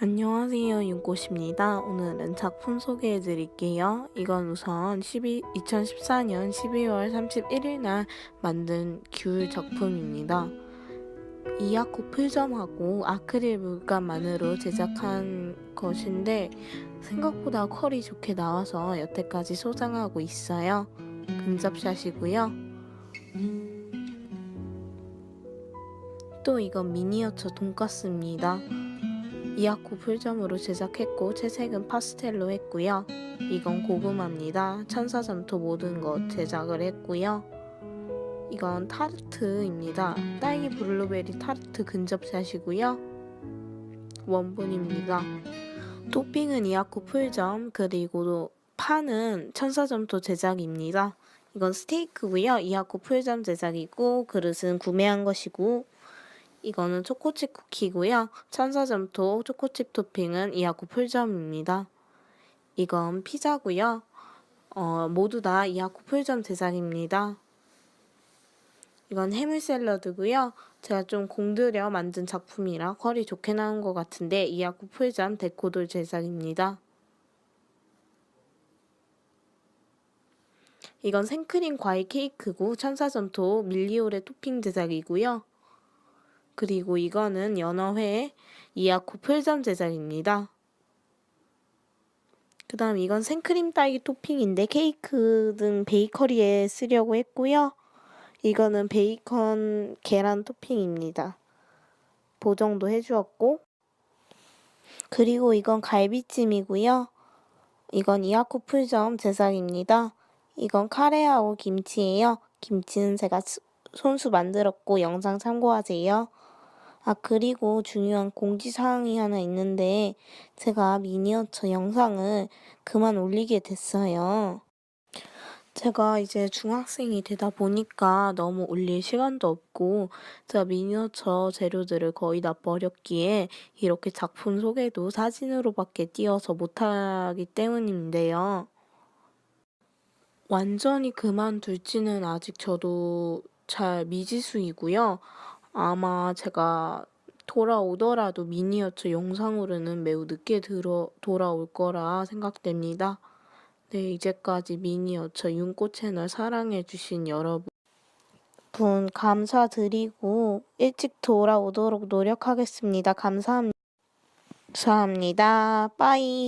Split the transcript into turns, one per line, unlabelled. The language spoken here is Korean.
안녕하세요 윤꽃입니다. 오늘은 작품 소개해 드릴게요. 이건 우선 12, 2014년 12월 31일 날 만든 귤 작품입니다. 이아코 풀점하고 아크릴 물감만으로 제작한 것인데 생각보다 컬이 좋게 나와서 여태까지 소장하고 있어요. 근접샷이고요. 또 이건 미니어처 돈가스입니다. 이아코 풀점으로 제작했고 채색은 파스텔로 했고요. 이건 고구마입니다. 천사점토 모든 것 제작을 했고요. 이건 타르트입니다. 딸기 블루베리 타르트 근접샷이고요. 원본입니다. 토핑은 이아코 풀점 그리고 판은 천사점토 제작입니다. 이건 스테이크고요. 이아코 풀점 제작이고 그릇은 구매한 것이고 이거는 초코칩 쿠키고요. 천사점토 초코칩 토핑은 이하코 풀점입니다. 이건 피자고요. 어, 모두 다 이하코 풀점 제작입니다. 이건 해물 샐러드고요. 제가 좀 공들여 만든 작품이라 컬이 좋게 나온 것 같은데 이하코 풀점 데코돌 제작입니다. 이건 생크림 과일 케이크고 천사점토 밀리오레 토핑 제작이고요. 그리고 이거는 연어회 이아코 풀점 제작입니다. 그 다음 이건 생크림 딸기 토핑인데 케이크 등 베이커리에 쓰려고 했고요. 이거는 베이컨 계란 토핑입니다. 보정도 해주었고 그리고 이건 갈비찜이고요. 이건 이아코 풀점 제작입니다. 이건 카레하고 김치예요. 김치는 제가 손수 만들었고 영상 참고하세요. 아, 그리고 중요한 공지사항이 하나 있는데, 제가 미니어처 영상을 그만 올리게 됐어요. 제가 이제 중학생이 되다 보니까 너무 올릴 시간도 없고, 제가 미니어처 재료들을 거의 다 버렸기에, 이렇게 작품 소개도 사진으로밖에 띄어서 못하기 때문인데요. 완전히 그만둘지는 아직 저도 잘 미지수이고요. 아마 제가 돌아오더라도 미니어처 영상으로는 매우 늦게 들어, 돌아올 거라 생각됩니다. 네, 이제까지 미니어처 윤꽃 채널 사랑해주신 여러분. 분 감사드리고 일찍 돌아오도록 노력하겠습니다. 감사합니다. 감사합니다. 빠이.